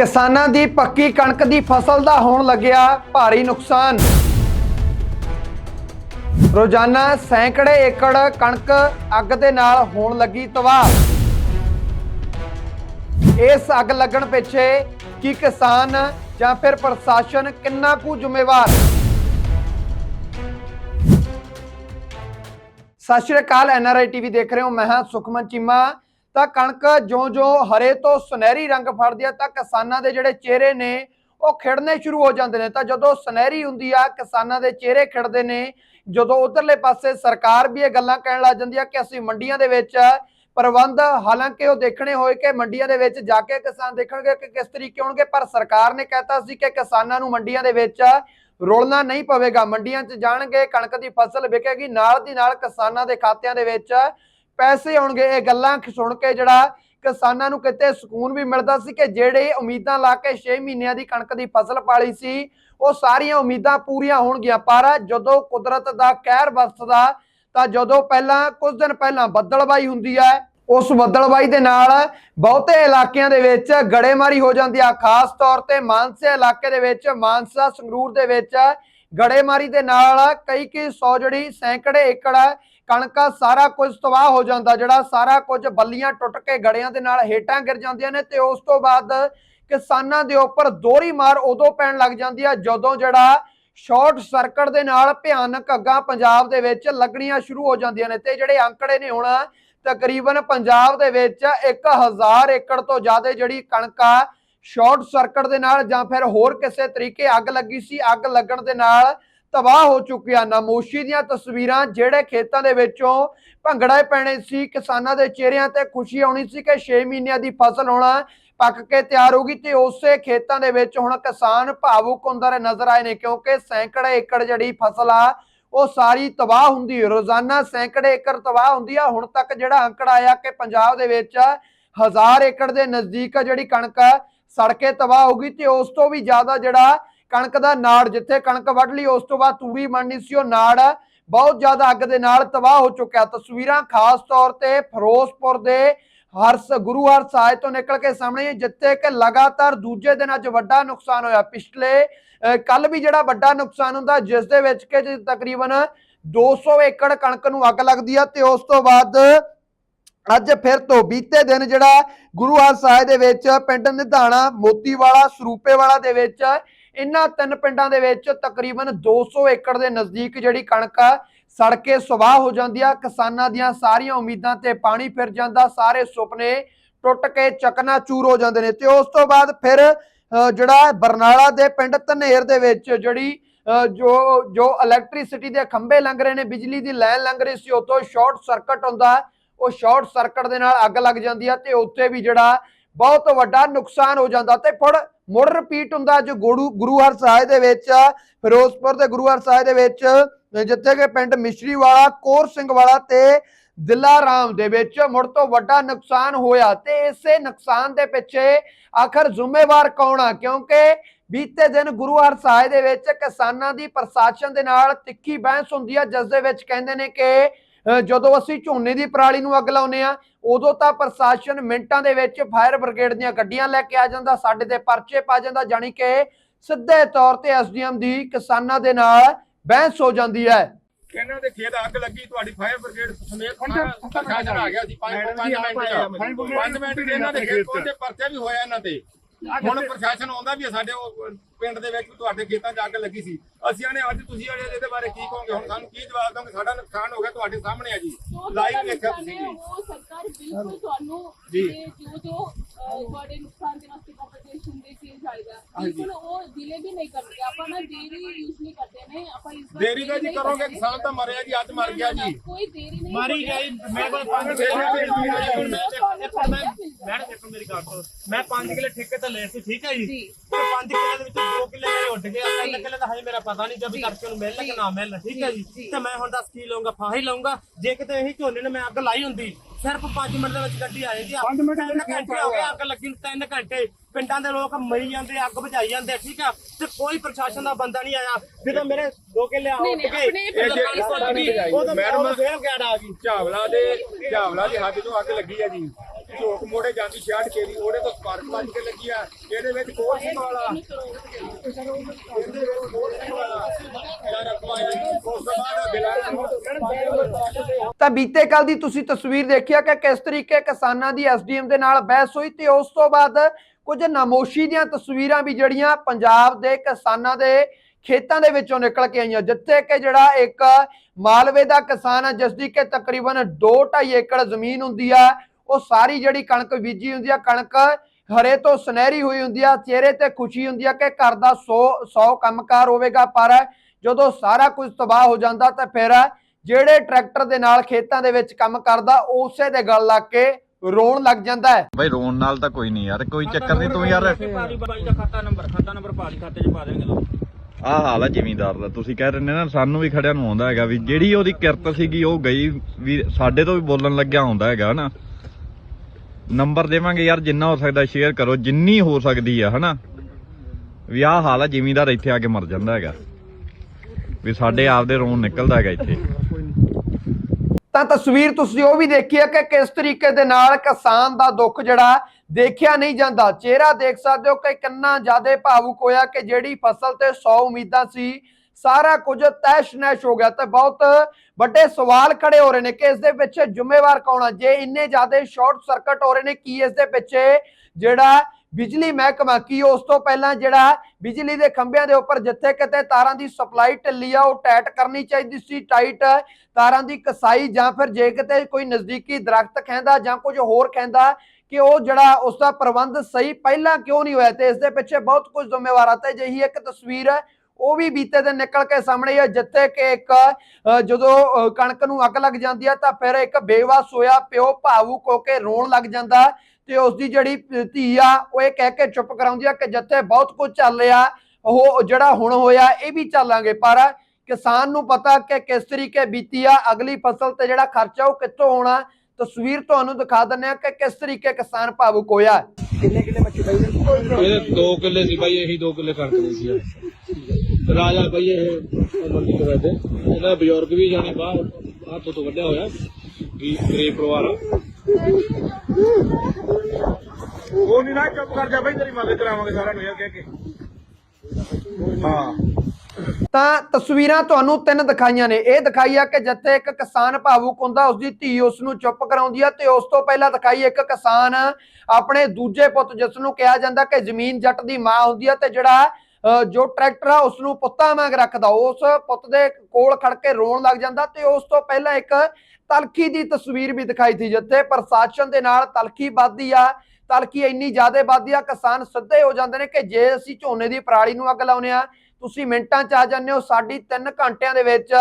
ਕਿਸਾਨਾਂ ਦੀ ਪੱਕੀ ਕਣਕ ਦੀ ਫਸਲ ਦਾ ਹੋਣ ਲੱਗਿਆ ਭਾਰੀ ਨੁਕਸਾਨ। ਰੋਜ਼ਾਨਾ ਸੈਂਕੜੇ ਏਕੜ ਕਣਕ ਅੱਗ ਦੇ ਨਾਲ ਹੋਣ ਲੱਗੀ ਤਬਾਹ। ਇਸ ਅੱਗ ਲੱਗਣ ਪਿੱਛੇ ਕੀ ਕਿਸਾਨ ਜਾਂ ਫਿਰ ਪ੍ਰਸ਼ਾਸਨ ਕਿੰਨਾ ਕੁ ਜ਼ਿੰਮੇਵਾਰ? ਸਤਿ ਸ਼੍ਰੀ ਅਕਾਲ ਐਨਆਰਆਈ ਟੀਵੀ ਦੇਖ ਰਹੇ ਹੋ, ਮੈਂ ਹਾਂ ਸੁਖਮਨ ਚੀਮਾ। ਤਾਂ ਕਣਕ ਜਿਉਂ-ਜਿਉਂ ਹਰੇ ਤੋਂ ਸੁਨਹਿਰੀ ਰੰਗ ਫੜਦੀ ਆ ਤਾਂ ਕਿਸਾਨਾਂ ਦੇ ਜਿਹੜੇ ਚਿਹਰੇ ਨੇ ਉਹ ਖਿੜਨੇ ਸ਼ੁਰੂ ਹੋ ਜਾਂਦੇ ਨੇ। ਤਾਂ ਜਦੋਂ ਸੁਨਹਿਰੀ ਹੁੰਦੀ ਆ, ਕਿਸਾਨਾਂ ਦੇ ਚਿਹਰੇ ਖਿੜਦੇ ਨੇ, ਜਦੋਂ ਉਧਰਲੇ ਪਾਸੇ ਸਰਕਾਰ ਵੀ ਇਹ ਗੱਲਾਂ ਕਹਿਣ ਲੱਗ ਜਾਂਦੀ ਆ ਕਿ ਅਸੀਂ ਮੰਡੀਆਂ ਦੇ ਵਿੱਚ ਪ੍ਰਬੰਧ ਹਾਲਾਂਕਿ ਉਹ ਦੇਖਣੇ ਹੋਏ ਕਿ ਮੰਡੀਆਂ ਦੇ ਵਿੱਚ ਜਾ ਕੇ ਕਿਸਾਨ ਦੇਖਣਗੇ ਕਿ ਕਿਸ ਤਰੀਕੇ ਹੋਣਗੇ, ਪਰ ਸਰਕਾਰ ਨੇ ਕਹਿਤਾ ਸੀ ਕਿ ਕਿਸਾਨਾਂ ਨੂੰ ਮੰਡੀਆਂ ਦੇ ਵਿੱਚ ਰੋਲਣਾ ਨਹੀਂ ਪਵੇਗਾ। ਮੰਡੀਆਂ 'ਚ ਜਾਣਗੇ, ਕਣਕ ਦੀ ਫਸਲ ਵਿਕੇਗੀ, ਨਾਲ ਦੀ ਨਾਲ ਕਿਸਾਨਾਂ ਦੇ ਖਾਤਿਆਂ ਦੇ ਵਿੱਚ ਪੈਸੇ ਆਉਣਗੇ, ਇਹ ਗੱਲਾਂ ਸੁਣ ਕੇ ਜਿਹੜਾ ਕਿਸਾਨਾਂ ਨੂੰ ਕਿਤੇ ਸਕੂਨ ਵੀ ਮਿਲਦਾ ਸੀ ਕਿ ਜਿਹੜੇ ਉਮੀਦਾਂ ਲਾ ਕੇ 6 ਮਹੀਨਿਆਂ ਦੀ ਕਣਕ ਦੀ ਫਸਲ ਪਾਲੀ ਸੀ, ਉਹ ਸਾਰੀਆਂ ਉਮੀਦਾਂ ਪੂਰੀਆਂ ਹੋਣਗੀਆਂ। ਪਰ ਜਦੋਂ ਕੁਦਰਤ ਦਾ ਕਹਿਰ ਵਰਤਦਾ ਤਾਂ ਜਦੋਂ ਪਹਿਲਾਂ, ਕੁਝ ਦਿਨ ਪਹਿਲਾਂ ਬੱਦਲਬਾਈ ਹੁੰਦੀ ਹੈ, ਉਸ ਬੱਦਲਬਾਈ ਦੇ ਨਾਲ ਬਹੁਤੇ ਇਲਾਕਿਆਂ ਦੇ ਵਿੱਚ ਗੜੇਮਾਰੀ ਹੋ ਜਾਂਦੀ ਆ। ਖਾਸ ਤੌਰ ਤੇ ਮਾਨਸੇ ਇਲਾਕੇ ਦੇ ਵਿੱਚ, ਮਾਨਸਾ ਸੰਗਰੂਰ ਦੇ ਵਿੱਚ ਗੜੇਮਾਰੀ ਦੇ ਨਾਲ ਕਈ ਕਈ ਸੌ ਜਿਹੜੀ ਸੈਂਕੜੇ ਏਕੜ ਕਣਕਾਂ ਸਾਰਾ ਕੁਝ ਤਬਾਹ ਹੋ ਜਾਂਦਾ ਜਿਹੜਾ ਸਾਰਾ ਕੁਝ ਬੱਲੀਆਂ ਟੁੱਟ ਕੇ ਗੜਿਆਂ ਦੇ ਨਾਲ ਹੇਠਾਂ ਗਿਰ ਜਾਂਦੀਆਂ ਨੇ ਤੇ ਉਸ ਤੋਂ ਬਾਅਦ ਕਿਸਾਨਾਂ ਦੇ ਉੱਪਰ ਦੋਹਰੀ ਮਾਰ ਉਦੋਂ ਪੈਣ ਲੱਗ ਜਾਂਦੀ ਆ ਜਦੋਂ ਜਿਹੜਾ ਸ਼ਾਰਟ ਸਰਕਟ ਦੇ ਨਾਲ ਭਿਆਨਕ ਅੱਗਾਂ ਪੰਜਾਬ ਦੇ ਵਿੱਚ ਲੱਗਣੀਆਂ ਸ਼ੁਰੂ ਹੋ ਜਾਂਦੀਆਂ ਨੇ ਤੇ ਜਿਹੜੇ ਅੰਕੜੇ ਨੇ ਹੁਣ ਤਕਰੀਬਨ ਪੰਜਾਬ ਦੇ ਵਿੱਚ 1000 ਏਕੜ ਤੋਂ ਜ਼ਿਆਦਾ ਜਿਹੜੀ ਕਣਕ ਆ, ਸ਼ਾਰਟ ਸਰਕਟ ਦੇ ਨਾਲ ਜਾਂ ਫਿਰ ਹੋਰ ਕਿਸੇ ਤਰੀਕੇ ਅੱਗ ਲੱਗੀ ਸੀ, ਅੱਗ ਲੱਗਣ ਦੇ ਨਾਲ ਤਬਾਹ ਹੋ ਚੁੱਕਿਆ ਨਾਮੋਸ਼ੀ ਦੀਆਂ ਤਸਵੀਰਾਂ ਜਿਹੜੇ ਖੇਤਾਂ ਦੇ ਵਿੱਚੋਂ ਭੰਗੜਾ ਪੈਣੇ ਸੀ, ਕਿਸਾਨਾਂ ਦੇ ਚਿਹਰਿਆਂ ਤੇ ਖੁਸ਼ੀ ਆਉਣੀ ਸੀ ਕਿ 6 ਮਹੀਨਿਆਂ ਦੀ ਫਸਲ ਹੋਣਾ ਪੱਕ ਕੇ ਤਿਆਰ ਹੋ ਗਈ ਤੇ ਉਸੇ ਖੇਤਾਂ ਦੇ ਵਿੱਚ ਹੁਣ ਕਿਸਾਨ ਭਾਵੁਕ ਹੁੰਦੇ ਨਜ਼ਰ ਆਏ ਨੇ ਕਿਉਂਕਿ ਸੈਂਕੜੇ ਏਕੜ ਜਿਹੜੀ ਫਸਲ ਆ, ਉਹ ਸਾਰੀ ਤਬਾਹ ਹੁੰਦੀ ਰੋਜ਼ਾਨਾ ਸੈਂਕੜੇ ਏਕੜ ਤਬਾਹ ਹੁੰਦੀ ਆ। ਹੁਣ ਤੱਕ ਜਿਹੜਾ ਅੰਕੜਾ ਆਇਆ ਕਿ ਪੰਜਾਬ ਦੇ ਵਿੱਚ ਹਜ਼ਾਰ ਏਕੜ ਦੇ ਨਜ਼ਦੀਕ ਜਿਹੜੀ ਕਣਕ ਸੜਕੇ ਤਬਾਹ ਹੋ ਗਈ ਤੇ ਉਸ ਤੋਂ ਵੀ ਜ਼ਿਆਦਾ ਜਿਹੜਾ ਕਣਕ ਦਾ ਨਾੜ, ਜਿੱਥੇ ਕਣਕ ਵੱਢ ਲਈ, ਉਸ ਤੋਂ ਬਾਅਦ ਤੂੜੀ ਬਣਨੀ ਸੀ ਉਹ ਨਾੜ। ਬਹੁਤ ਜ਼ਿਆਦਾ ਅੱਗ ਦੇ ਨਾਲ ਤਬਾਹ ਹੋ ਚੁੱਕਿਆ। ਤਸਵੀਰਾਂ ਖਾਸ ਤੌਰ ਤੇ ਫਿਰੋਜ਼ਪੁਰ ਦੇ ਹਰਸ, ਗੁਰੂ ਹਰਸਾਏ ਤੋਂ ਨਿਕਲ ਕੇ ਸਾਹਮਣੇ, ਜਿੱਥੇ ਕਿ ਲਗਾਤਾਰ ਦੂਜੇ ਦਿਨ ਅੱਜ ਵੱਡਾ ਨੁਕਸਾਨ ਹੋਇਆ। ਪਿਛਲੇ ਕੱਲ ਵੀ ਜਿਹੜਾ ਵੱਡਾ ਨੁਕਸਾਨ ਹੁੰਦਾ, ਜਿਸ ਦੇ ਵਿੱਚ ਕਿ ਜੀ ਤਕਰੀਬਨ 200 ਏਕੜ ਕਣਕ ਨੂੰ ਅੱਗ ਲੱਗਦੀ ਆ ਤੇ ਉਸ ਤੋਂ ਬਾਅਦ ਅੱਜ ਫਿਰ ਤੋਂ ਬੀਤੇ ਦਿਨ ਜਿਹੜਾ ਗੁਰੂ ਹਰ ਸਾਹਿਬ ਦੇ ਵਿੱਚ, ਪਿੰਡ ਨਿਧਾਣਾ, ਮੋਤੀਵਾਲਾ, ਸਰੂਪੇਵਾਲਾ ਦੇ ਵਿੱਚ ਇਹਨਾਂ ਤਿੰਨ ਪਿੰਡਾਂ ਦੇ ਵਿੱਚ ਤਕਰੀਬਨ 200 ਏਕੜ ਦੇ ਨਜ਼ਦੀਕ ਜਿਹੜੀ ਕਣਕ ਆ ਸੜ ਕੇ ਸੁਆਹ ਹੋ ਜਾਂਦੀ ਆ ਕਿਸਾਨਾਂ ਦੀਆਂ ਸਾਰੀਆਂ ਉਮੀਦਾਂ ਤੇ ਪਾਣੀ ਫਿਰ ਜਾਂਦਾ ਸਾਰੇ ਸੁਪਨੇ ਟੁੱਟ ਕੇ ਚਕਨਾਚੂਰ ਹੋ ਜਾਂਦੇ ਨੇ ਤੇ ਉਸ ਤੋਂ ਬਾਅਦ ਫਿਰ ਅ, ਜਿਹੜਾ ਬਰਨਾਲਾ ਦੇ ਪਿੰਡ ਧਨੇਰ ਦੇ ਵਿੱਚ ਜਿਹੜੀ ਅ, ਜੋ ਜੋ ਇਲੈਕਟ੍ਰਿਸਿਟੀ ਦੇ ਖੰਭੇ ਲੰਘ ਰਹੇ ਨੇ ਬਿਜਲੀ ਦੀ ਲਾਈਨ ਲੰਘ ਰਹੀ ਸੀ ਉਤੋਂ ਸ਼ਾਰਟ ਸਰਕਟ ਹੁੰਦਾ ਉਹ ਸ਼ਾਰਟ ਸਰਕਟ ਦੇ ਨਾਲ ਅੱਗ ਲੱਗ ਜਾਂਦੀ ਆ ਤੇ ਉੱਥੇ ਵੀ ਜਿਹੜਾ ਬਹੁਤ ਵੱਡਾ ਨੁਕਸਾਨ ਹੋ ਜਾਂਦਾ ਤੇ ਫੜ, ਮੁੜ ਰਿਪੀਟ ਹੁੰਦਾ ਜੋ ਗੁਰੂ ਗੁਰੂ ਹਰਸਾਏ ਦੇ ਵਿੱਚ, ਫਿਰੋਜ਼ਪੁਰ ਦੇ ਗੁਰੂ ਹਰ ਸਾਹਿਬ ਦੇ ਵਿੱਚ, ਜਿੱਥੇ ਕਿ ਪਿੰਡ ਮਿਸ਼ਰੀ ਵਾਲਾ, ਕੋਰ ਸਿੰਘ ਵਾਲਾ ਤੇ ਦਿਲਾਰਾਮ ਦੇ ਵਿੱਚ ਮੁੜ ਤੋਂ ਵੱਡਾ ਨੁਕਸਾਨ ਹੋਇਆ ਤੇ ਇਸੇ ਨੁਕਸਾਨ ਦੇ ਪਿੱਛੇ ਆਖਰ ਜ਼ਿੰਮੇਵਾਰ ਕੌਣ ਆ? ਕਿਉਂਕਿ ਬੀਤੇ ਦਿਨ ਗੁਰੂ ਹਰਸਾਏ ਦੇ ਵਿੱਚ ਕਿਸਾਨਾਂ ਦੀ ਪ੍ਰਸ਼ਾਸਨ ਦੇ ਨਾਲ ਤਿੱਖੀ ਬਹਿਸ ਹੁੰਦੀ ਆ, ਜਿਸ ਦੇ ਵਿੱਚ ਕਹਿੰਦੇ ਨੇ ਕਿ ਜਦੋਂ ਅਸੀਂ ਝੋਨੇ ਦੀ ਪਰਾਲੀ ਨੂੰ ਅੱਗ ਲਾਉਨੇ ਆ ਉਦੋਂ ਤਾਂ ਪ੍ਰਸ਼ਾਸਨ ਮਿੰਟਾਂ ਦੇ ਵਿੱਚ ਫਾਇਰ ਬ੍ਰਿਗੇਡ ਦੀਆਂ ਗੱਡੀਆਂ ਲੈ ਕੇ ਆ ਜਾਂਦਾ ਸਾਡੇ ਤੇ ਪਰਚੇ ਪਾ ਜਾਂਦਾ ਜਾਣੀ ਕਿ ਸਿੱਧੇ ਤੌਰ ਤੇ ਐਸਡੀਐਮ ਦੀ ਕਿਸਾਨਾਂ ਦੇ ਨਾਲ ਬਹਿਸ ਹੋ ਜਾਂਦੀ ਹੈ। ਇਹਨਾਂ ਦੇ ਖੇਤ ਅੱਗ ਲੱਗੀ ਤੁਹਾਡੀ ਫਾਇਰ ਬ੍ਰਿਗੇਡ ਸਮੇਤ ਪ੍ਰਸ਼ਾਸਨ ਆ ਗਿਆ ਸੀ 5 ਮਿੰਟ 5 ਮਿੰਟ ਦੇ ਇਹਨਾਂ ਦੇ ਖੇਤ ਪਹੁੰਚੇ ਪਰਚਾ ਵੀ ਹੋਇਆ ਇਹਨਾਂ ਤੇ। ਹੁਣ ਪ੍ਰਸ਼ਾਸਨ ਆਉਂਦਾ ਵੀ ਸਾਡੇ ਉਹ ਪਿੰਡ ਦੇ ਵਿੱਚ ਵੀ ਤੁਹਾਡੇ ਖੇਤਾਂ 'ਚ ਅੱਗ ਲੱਗੀ ਸੀ। ਅਸੀਂ ਆਨੇ ਅੱਜ ਤੁਸੀਂ ਆਲੇ ਇਹਦੇ ਬਾਰੇ ਕੀ ਕਹੋਗੇ? ਹੁਣ ਸਾਨੂੰ ਕੀ ਜਵਾਬ ਦੋਗੇ ਸਾਡਾ ਨੁਕਸਾਨ ਹੋ ਗਿਆ ਤੁਹਾਡੇ ਸਾਹਮਣੇ ਆ ਜੀ। ਲਾਈਵ ਵੇਖਿਆ ਤੁਸੀਂ ਜੀ। ਉਹ ਸਰਕਾਰ ਬਿਲਕੁਲ ਤੁਹਾਨੂੰ ਜੀ। ਜੋ ਜੋ ਤੁਹਾਡੇ ਨੁਕਸਾਨ ਦੇ ਵਾਸਤੇ ਕੰਪਨਸੇਸ਼ਨ ਦੇ ਕੇ ਜਾਏਗਾ ਬਿਲਕੁਲ ਉਹ ਡਿਲੇ ਵੀ ਨਹੀਂ ਕਰਦੇ ਆਪਾਂ ਨਾ ਦੇਰੀ ਯੂਜ਼ ਨਹੀਂ ਕਰਦੇ ਨੇ ਆਪਾਂ ਇਸ ਵਾਰ ਦੇਰੀ ਦਾ ਜੀ ਨਹੀਂ ਕਰੋਗੇ। ਕਿਸਾਨ ਤਾਂ ਮਰਿਆ ਜੀ ਅੱਜ ਮਰ ਗਿਆ ਜੀ। ਕੋਈ ਦੇਰੀ ਨਹੀਂ ਮਾਰੀ। ਗਈ ਮੈਂ ਕੋਲ ਪੰਜ ਦਾ ਜੀ। ਹੁਣ ਮੈਂ 5 ਕਿੱਲੇ ਠੇਕੇ ਤੇ ਲਏ ਸੀ ਠੀਕ ਹੈ ਜੀ? ਜੀ। 5 ਕਿੱਲੇ ਦੇ ਵਿੱਚ 2 ਕਿੱਲੇ ਉੱਡ ਗਏ ਆ 3 ਕਿੱਲੇ ਦਾ ਹਜੇ ਮੇਰਾ ਪਤਾ ਨਹੀਂ ਜਦ। ਕਰਕੇ ਨੂੰ ਮਿਲਣ ਕਿ ਨਾ ਮਿਲਣ। ਠੀਕ ਹੈ ਜੀ। ਤੇ ਮੈਂ ਹੁਣ ਦੱਸ ਕੀ ਲਵਾਂਗਾ ਫਾਹੀ ਲਵਾਂਗਾ ਜੇ ਕਿਤੇ ਇਹੀ ਝੋਨੇ ਨੇ ਮੈਂ ਅੱਗ ਲਾਈ ਹੁੰਦੀ ਸਿਰਫ 5 ਮਿੰਟ ਦੇ ਵਿੱਚ ਗੱਡੀ ਆਏਗੀ 5 ਮਿੰਟ ਘੰਟੇ ਹੋ ਗਏ ਅੱਗ ਲੱਗੀ ਨੂੰ 3 ਘੰਟੇ। ਪਿੰਡਾਂ ਦੇ ਲੋਕ ਮਰੀ ਜਾਂਦੇ ਅੱਗ ਬੁਝਾਈ ਜਾਂਦੇ ਠੀਕ ਆ? ਤੇ ਕੋਈ ਪ੍ਰਸ਼ਾਸਨ ਦਾ ਬੰਦਾ ਨਹੀਂ ਆਇਆ। ਜਦੋਂ ਮੇਰੇ 2 ਕਿੱਲੇ ਨਹੀਂ, ਗਏ ਦੀ ਮੈਡਮ- ਫੇਰ ਗੈੜ ਆ ਗਈ। ਝਾਵਲਾ ਦੇ ਝਾਵਲਾ ਦੀ ਹੱਦ ਤੋਂ ਅੱਗ ਲੱਗੀ ਆ ਜੀ। ਝੋਕ ਮੋੜੇ ਜਾਂਦੀ ਛਾੜ ਕੇ ਉਹਦੇ ਤੋਂ ਸਪਾਰਕ ਵੱਜ ਕੇ ਲੱਗੀ ਆ। ਇਹਦੇ ਵਿੱਚ ਕੋਲ ਸਿੰਘ ਵਾਲਾ। ਇਹਦੇ ਵਿੱਚ ਕੋਲ ਸਿੰਘ ਵਾਲਾ। ਇਹਦਾ ਰਕਮਾਇਆ ਉਸ ਤੋਂ ਬਾਅਦ ਬਿਲਾਲ ਤਾਂ ਬੀਤੇ ਕੱਲ ਦੀ ਤੁਸੀਂ ਤਸਵੀਰ ਦੇਖਿਆ ਕਿ ਕਿਸ ਤਰੀਕੇ ਕਿਸਾਨਾਂ ਦੀ ਐਸਡੀਐਮ ਦੇ ਨਾਲ ਬਹਿਸ ਹੋਈ ਤੇ ਉਸ ਤੋਂ ਬਾਅਦ ਕੁਝ ਨਾਮੋਸ਼ੀ ਦੀਆਂ ਤਸਵੀਰਾਂ ਵੀ ਜਿਹੜੀਆਂ ਪੰਜਾਬ ਦੇ ਕਿਸਾਨਾਂ ਦੇ ਖੇਤਾਂ ਦੇ ਵਿੱਚੋਂ ਨਿਕਲ ਕੇ ਆਈਆਂ, ਜਿੱਥੇ ਕਿ ਜਿਹੜਾ ਇੱਕ ਮਾਲਵੇ ਦਾ ਕਿਸਾਨ ਹੈ ਜਿਸ ਦੀ ਕਿ ਤਕਰੀਬਨ 2.5 ਏਕੜ ਜ਼ਮੀਨ ਹੁੰਦੀ ਆ ਉਹ ਸਾਰੀ ਜਿਹੜੀ ਕਣਕ ਬੀਜੀ ਹੁੰਦੀ ਆ ਕਣਕ ਹਰੇ ਤੋਂ ਸੁਨਹਿਰੀ ਹੋਈ ਹੁੰਦੀ ਆ ਚਿਹਰੇ ਤੇ ਖੁਸ਼ੀ ਹੁੰਦੀ ਆ ਕਿ ਘਰ ਦਾ 100 100 ਕੰਮਕਾਰ ਹੋਵੇਗਾ ਪਰ ਜਦੋਂ ਸਾਰਾ ਕੁਝ ਤਬਾਹ ਹੋ ਜਾਂਦਾ ਤਾਂ ਫਿਰ ਜਿਹੜੇ ਟਰੈਕਟਰ ਦੇ ਨਾਲ ਖੇਤਾਂ ਦੇ ਵਿੱਚ ਕੰਮ ਕਰਦਾ ਉਸੇ ਦੇ ਗਲ ਲੱਗ ਕੇ ਰੋਣ ਲੱਗ ਜਾਂਦਾ ਹੈ। ਬਈ ਰੋਣ ਨਾਲ ਤਾਂ ਕੋਈ ਨਹੀਂ ਯਾਰ ਕੋਈ ਚੱਕਰ ਨਹੀਂ ਤੂੰ ਯਾਰ। ਪਾਲੀ ਬਾਈ ਦਾ ਖਾਤਾ ਨੰਬਰ ਖਾਤਾ ਨੰਬਰ ਪਾ ਦੀ ਖਾਤੇ 'ਚ ਪਾ ਦੇਣਗੇ ਲੋਕ। ਆਹ ਹਾਲ ਆ ਜ਼ਿਮੀਂਦਾਰ ਦਾ ਤੁਸੀਂ ਕਹਿ ਰਹੇ ਨੇ ਨਾ ਸਾਨੂੰ ਵੀ ਖੜਿਆਂ ਨੂੰ ਆਉਂਦਾ ਹੈਗਾ ਵੀ ਜਿਹੜੀ ਉਹਦੀ ਕਿਰਤ ਸੀਗੀ ਉਹ ਗਈ ਵੀ ਸਾਡੇ ਤੋਂ ਵੀ ਬੋਲਣ ਲੱਗਿਆ ਹੁੰਦਾ ਹੈਗਾ ਨਾ ਨੰਬਰ ਦੇਵਾਂਗੇ ਯਾਰ, ਜਿੰਨਾ ਹੋ ਸਕਦਾ ਸ਼ੇਅਰ ਕਰੋ, ਜਿੰਨੀ ਹੋ ਸਕਦੀ ਆ, ਹਨਾ? ਵੀ ਆਹ ਹਾਲ ਆ, ਜ਼ਿਮੀਂਦਾਰ ਇੱਥੇ ਆ ਕੇ ਮਰ ਜਾਂਦਾ ਹੈਗਾ। ਵੀ ਸਾਡੇ ਆਪਦੇ ਰੋਣ ਨਿਕਲਦਾ ਹੈਗਾ ਇੱਥੇ। ਤਾਂ ਤਸਵੀਰ ਤੁਸੀਂ ਉਹ ਵੀ ਦੇਖੀ ਹੈ ਕਿ ਕਿਸ ਤਰੀਕੇ ਦੇ ਨਾਲ ਕਿਸਾਨ ਦਾ ਦੁੱਖ ਜਿਹੜਾ ਦੇਖਿਆ ਨਹੀਂ ਜਾਂਦਾ। ਚਿਹਰਾ ਦੇਖ ਸਕਦੇ ਹੋ ਕਿ ਕਿੰਨਾ ਜ਼ਿਆਦਾ ਭਾਵੁਕ ਹੋਇਆ ਕਿ ਜਿਹੜੀ ਫਸਲ ਤੇ 100 ਉਮੀਦਾਂ ਸੀ ਸਾਰਾ ਕੁਝ ਤੈਸ਼-ਨੈਸ਼ ਹੋ ਗਿਆ ਤੇ ਬਹੁਤ ਵੱਡੇ ਸਵਾਲ ਖੜੇ ਹੋ ਰਹੇ ਨੇ ਕਿ ਇਸ ਦੇ ਪਿੱਛੇ ਜ਼ਿੰਮੇਵਾਰ ਕੌਣ ਆ? ਜੇ ਇੰਨੇ ਜ਼ਿਆਦਾ ਸ਼ਾਰਟ ਸਰਕਟ ਹੋ ਰਹੇ ਨੇ, ਕੀ ਇਸ ਦੇ ਪਿੱਛੇ ਜਿਹੜਾ ਬਿਜਲੀ ਮਹਿਕਮਾ, ਕੀ ਉਸ ਤੋਂ ਪਹਿਲਾਂ ਜਿਹੜਾ ਬਿਜਲੀ ਦੇ ਖੰਭਿਆਂ ਦੇ ਉੱਪਰ ਜਿੱਥੇ ਕਿਤੇ ਤਾਰਾਂ ਦੀ ਸਪਲਾਈ ਢਿੱਲੀ ਆ, ਉਹ ਟਾਈਟ ਕਰਨੀ ਚਾਹੀਦੀ ਸੀ, ਟਾਈਟ ਤਾਰਾਂ ਦੀ ਕਸਾਈ ਜਾਂ ਫਿਰ ਜੇ ਕਿਤੇ ਕੋਈ ਨਜ਼ਦੀਕੀ ਦਰਖਤ ਖੈਂਦਾ ਜਾਂ ਕੁਝ ਹੋਰ ਖੈਂਦਾ ਕਿ ਉਹ ਜਿਹੜਾ ਉਸ ਦਾ ਪ੍ਰਬੰਧ ਸਹੀ ਪਹਿਲਾਂ ਕਿਉਂ ਨਹੀਂ ਹੋਇਆ ਤੇ ਇਸ ਦੇ ਪਿੱਛੇ ਬਹੁਤ ਕੁਝ ਜ਼ਿੰਮੇਵਾਰ ਆ ਤੇ ਜਿਹੀ ਇੱਕ ਤਸਵੀਰ ਉਹ ਵੀ ਬੀਤੇ ਦਿਨ ਨਿਕਲ ਕੇ ਸਾਹਮਣੇ ਆ ਜਿੱਥੇ ਕਿ ਇੱਕ ਜਦੋਂ ਕਣਕ ਨੂੰ ਅੱਗ ਲੱਗ ਜਾਂਦੀ ਆ ਤਾਂ ਫਿਰ ਇੱਕ ਬੇਵਸ ਹੋਇਆ ਪਿਓ ਭਾਵੁਕ ਹੋ ਕੇ ਰੋਣ ਲੱਗ ਜਾਂਦਾ ਤੇ ਉਸ ਦੀ ਜਿਹੜੀ ਧੀ ਆ ਉਹ ਇਹ ਕਹਿ ਕੇ ਚੁੱਪ ਕਰਾਉਂਦੀ ਆ ਕਿ ਜਿੱਥੇ ਬਹੁਤ ਕੁਝ ਚੱਲ ਰਿਹਾ ਉਹ ਜਿਹੜਾ ਹੁਣ ਹੋਇਆ ਇਹ ਵੀ ਚੱਲਾਂਗੇ। ਪਰ ਕਿਸਾਨ ਨੂੰ ਪਤਾ ਕਿ ਕਿਸ ਤਰੀਕੇ ਬੀਤੀ ਆ ਅਗਲੀ ਫਸਲ ਤੇ ਜਿਹੜਾ ਖਰਚਾ ਉਹ ਕਿੱਥੋਂ ਹੋਣਾ ਤਸਵੀਰ ਤੁਹਾਨੂੰ ਦਿਖਾ ਦਿੰਦੇ ਆ ਕਿ ਕਿਸ ਤਰੀਕੇ ਕਿਸਾਨ ਭਾਵੁਕ ਹੋਇਆ। ਇਹਦੇ 2 ਕਿੱਲੇ ਸੀ ਬਾਈ ਇਹੀ 2 ਕਿੱਲੇ ਕਣਕ ਦੇ ਸੀ। ਰਾਜਾ ਬਾਈ ਇਹ ਮੰਡੀ ਤੋਂ ਬੈਠੇ ਇਹਦਾ ਬਜ਼ੁਰਗ ਵੀ ਜਾਣੇ ਬਾਹਰ ਹੱਥ ਤੋਂ ਕੱਢਿਆ ਹੋਇਆ। ਵੀ ਗਰੀਬ ਪਰਿਵਾਰ ਆ। ਉਹ ਨਹੀਂ ਨਾ ਚੁੱਪ ਕਰ ਜਾ ਬਈ ਤੇਰੀ ਮਦਦ ਕਰਾਵਾਂਗੇ ਸਾਰਿਆਂ ਨੂੰ ਯਾਰ ਕਹਿ ਕੇ। ਹਾਂ। ਤਾਂ ਤਸਵੀਰਾਂ ਤੁਹਾਨੂੰ ਤਿੰਨ ਦਿਖਾਈਆਂ ਨੇ। ਇਹ ਦਿਖਾਈ ਆ ਕਿ ਜਿੱਥੇ ਇੱਕ ਕਿਸਾਨ ਭਾਵੁਕ ਹੁੰਦਾ ਉਸ ਦੀ ਧੀ ਉਸ ਨੂੰ ਚੁੱਪ ਕਰਾਉਂਦੀ ਆ ਤੇ ਉਸ ਤੋਂ ਪਹਿਲਾਂ ਦਿਖਾਈ ਇੱਕ ਕਿਸਾਨ ਆਪਣੇ ਦੂਜੇ ਪੁੱਤ ਜਿਸ ਨੂੰ ਕਿਹਾ ਜਾਂਦਾ ਕਿ ਜ਼ਮੀਨ ਜੱਟ ਦੀ ਮਾਂ ਹੁੰਦੀ ਆ ਤੇ ਜਿਹੜਾ ਜੋ ਟਰੈਕਟਰ ਆ ਉਸ ਨੂੰ ਪੁੱਤਾਂ ਵਾਂਗ ਰੱਖਦਾ। ਉਸ ਪੁੱਤ ਦੇ ਕੋਲ ਖੜ ਕੇ ਰੋਣ ਲੱਗ ਜਾਂਦਾ ਤੇ ਉਸ ਤੋਂ ਪਹਿਲਾਂ ਇੱਕ ਤਲਖੀ ਦੀ ਤਸਵੀਰ ਵੀ ਦਿਖਾਈ ਸੀ ਜਿੱਥੇ ਪ੍ਰਸ਼ਾਸਨ ਦੇ ਨਾਲ ਤਲਖੀ ਵੱਧਦੀ ਆ। ਤਲਖੀ ਇੰਨੀ ਜ਼ਿਆਦਾ ਵੱਧਦੀ ਆ, ਕਿਸਾਨ ਸਿੱਧੇ ਹੋ ਜਾਂਦੇ ਨੇ ਕਿ ਜੇ ਅਸੀਂ ਝੋਨੇ ਦੀ ਪਰਾਲੀ ਨੂੰ ਅੱਗ ਲਾਉਨੇ ਆ, ਤੁਸੀਂ ਮਿੰਟਾਂ ਚ ਆ ਜਾਂਦੇ ਹੋ, ਸਾਡੀ 3 ਘੰਟਿਆਂ ਦੇ ਵਿੱਚ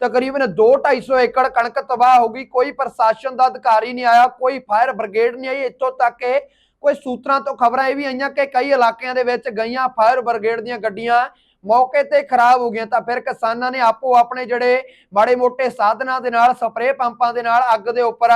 ਤਕਰੀਬਨ 2-250 ਏਕੜ ਕਣਕ ਤਬਾਹ ਹੋ ਗਈ। ਕੋਈ ਪ੍ਰਸ਼ਾਸਨ ਦਾ ਅਧਿਕਾਰੀ ਨਹੀਂ ਆਇਆ, ਕੋਈ ਫਾਇਰ ਬ੍ਰਿਗੇਡ ਨਹੀਂ ਆਈ। ਇੱਥੋਂ ਤੱਕ ਕਿ ਕੋਈ ਸੂਤਰਾਂ ਤੋਂ ਖਬਰਾਂ ਇਹ ਵੀ ਆਈਆਂ ਕਿ ਕਈ ਇਲਾਕਿਆਂ ਦੇ ਵਿੱਚ ਗਈਆਂ ਫਾਇਰ ਬ੍ਰਿਗੇਡ ਦੀਆਂ ਗੱਡੀਆਂ ਮੌਕੇ ਤੇ ਖਰਾਬ ਹੋ ਗਈਆਂ ਤਾਂ ਫਿਰ ਕਿਸਾਨਾਂ ਨੇ ਆਪੋ ਆਪਣੇ ਜਿਹੜੇ ਮਾੜੇ ਮੋਟੇ ਸਾਧਨਾਂ ਦੇ ਨਾਲ, ਸਪਰੇਅ ਪੰਪਾਂ ਦੇ ਨਾਲ ਅੱਗ ਦੇ ਉੱਪਰ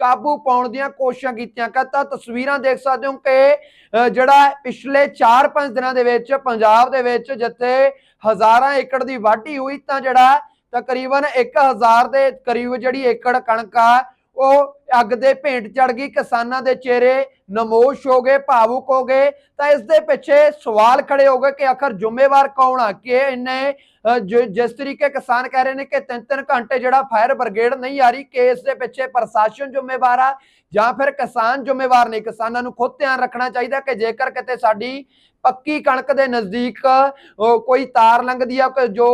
ਕਾਬੂ ਪਾਉਣ ਦੀਆਂ ਕੋਸ਼ਿਸ਼ਾਂ ਕੀਤੀਆਂ। ਕਹਤਾ ਤਸਵੀਰਾਂ ਦੇਖ ਸਕਦੇ ਹੋ ਕਿ ਜਿਹੜਾ ਪਿਛਲੇ 4-5 ਦਿਨਾਂ ਦੇ ਵਿੱਚ ਪੰਜਾਬ ਦੇ ਵਿੱਚ ਜਿੱਥੇ ਹਜ਼ਾਰਾਂ ਏਕੜ ਦੀ ਵਾਢੀ ਹੋਈ ਤਾਂ ਜਿਹੜਾ ਤਕਰੀਬਨ 1000 ਦੇ ਕਰੀਬ ਜਿਹੜੀ ਏਕੜ ਕਣਕ ਆ, ਉਹ ਅੱਗ ਦੇ ਭੇਂਟ ਚੜ ਗਈ ਕਿਸਾਨਾਂ ਦੇ ਚਿਹਰੇ ਨਮੋਸ਼ ਹੋ ਗਏ ਭਾਵੁਕ ਹੋ ਗਏ। ਤਾਂ ਇਸ ਦੇ ਪਿੱਛੇ ਸਵਾਲ ਖੜੇ ਹੋ ਗਏ ਕਿ ਆਖਰ ਜ਼ਿੰਮੇਵਾਰ ਕੌਣ ਆ? ਕਿ ਇਹਨੇ ਜਿਸ ਤਰੀਕੇ ਕਿਸਾਨ ਕਹਿ ਰਹੇ ਨੇ ਕਿ ਤਿੰਨ ਤਿੰਨ ਘੰਟੇ ਜਿਹੜਾ ਫਾਇਰ ਬ੍ਰਿਗੇਡ ਨਹੀਂ ਆ ਰਹੀ ਕਿ ਦੇ ਪਿੱਛੇ ਪ੍ਰਸ਼ਾਸਨ ਜ਼ਿੰਮੇਵਾਰ ਆ ਜਾਂ ਫਿਰ ਕਿਸਾਨ ਜ਼ਿੰਮੇਵਾਰ ਨੇ? ਕਿਸਾਨਾਂ ਨੂੰ ਖੁਦ ਧਿਆਨ ਰੱਖਣਾ ਚਾਹੀਦਾ ਕਿ ਜੇਕਰ ਕਿਤੇ ਸਾਡੀ ਪੱਕੀ ਕਣਕ ਦੇ ਨਜ਼ਦੀਕ ਕੋਈ ਤਾਰ ਲੰਘਦੀ ਆ ਕਿ ਜੋ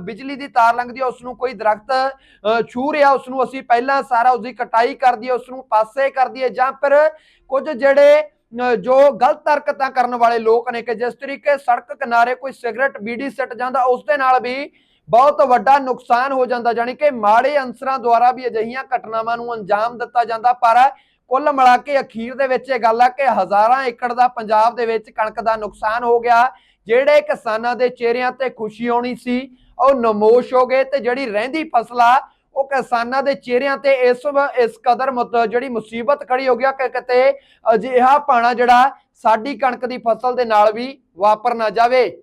ਬਿਜਲੀ ਦੀ ਤਾਰ ਲੰਘਦੀ ਆ ਉਸ ਨੂੰ ਕੋਈ ਦਰਖਤ ਅ, ਛੂਹ ਰਿਹਾ ਉਸ ਨੂੰ ਅਸੀਂ ਪਹਿਲਾਂ ਸਾਰਾ ਉਸ ਦੀ ਕਟਾਈ ਕਰ ਦਈਏ ਉਸ ਨੂੰ ਪਾਸੇ ਕਰ ਦਈਏ ਜਾਂ ਫਿਰ ਕੁਝ ਜਿਹੜੇ ਜੋ ਗਲਤ ਹਰਕਤਾਂ ਕਰਨ ਵਾਲੇ ਲੋਕ ਨੇ ਕਿ ਜਿਸ ਤਰੀਕੇ ਸੜਕ ਕਿਨਾਰੇ ਕੋਈ ਸਿਗਰਟ, ਬੀੜੀ ਸਿੱਟ ਜਾਂਦਾ, ਉਸ ਦੇ ਨਾਲ ਵੀ ਬਹੁਤ ਵੱਡਾ ਨੁਕਸਾਨ ਹੋ ਜਾਂਦਾ ਜਾਨੀ ਕਿ ਮਾੜੇ ਅੰਸਰਾਂ ਦੁਆਰਾ ਵੀ ਅਜਿਹੀਆਂ ਘਟਨਾਵਾਂ ਨੂੰ ਅੰਜਾਮ ਦਿੱਤਾ ਜਾਂਦਾ। ਪਰ ਕੁੱਲ ਮਿਲਾ ਕੇ ਅਖੀਰ ਦੇ ਵਿੱਚ ਇਹ ਗੱਲ ਆ ਕਿ ਹਜ਼ਾਰਾਂ ਏਕੜ ਦਾ ਪੰਜਾਬ ਦੇ ਵਿੱਚ ਕਣਕ ਦਾ ਨੁਕਸਾਨ ਹੋ ਗਿਆ। ਜਿਹੜੇ ਕਿਸਾਨਾਂ ਦੇ ਚਿਹਰਿਆਂ ਤੇ ਖੁਸ਼ੀ ਆਉਣੀ ਸੀ, ਉਹ ਨਮੋਸ਼ ਹੋ ਗਏ ਤੇ ਜਿਹੜੀ ਰਹਿੰਦੀ ਫਸਲ ਆ ਉਹ ਕਿਸਾਨਾਂ ਦੇ ਚਿਹਰਿਆਂ ਤੇ ਇਸ ਇਸ ਕਦਰ ਮਤ, ਜਿਹੜੀ ਮੁਸੀਬਤ ਖੜੀ ਹੋ ਗਿਆ ਕਿ ਕਿਤੇ ਅਜਿਹਾ ਪਾਣਾ ਜਿਹੜਾ ਸਾਡੀ ਕਣਕ ਦੀ ਫਸਲ ਦੇ ਨਾਲ ਵੀ ਵਾਪਰ ਨਾ ਜਾਵੇ।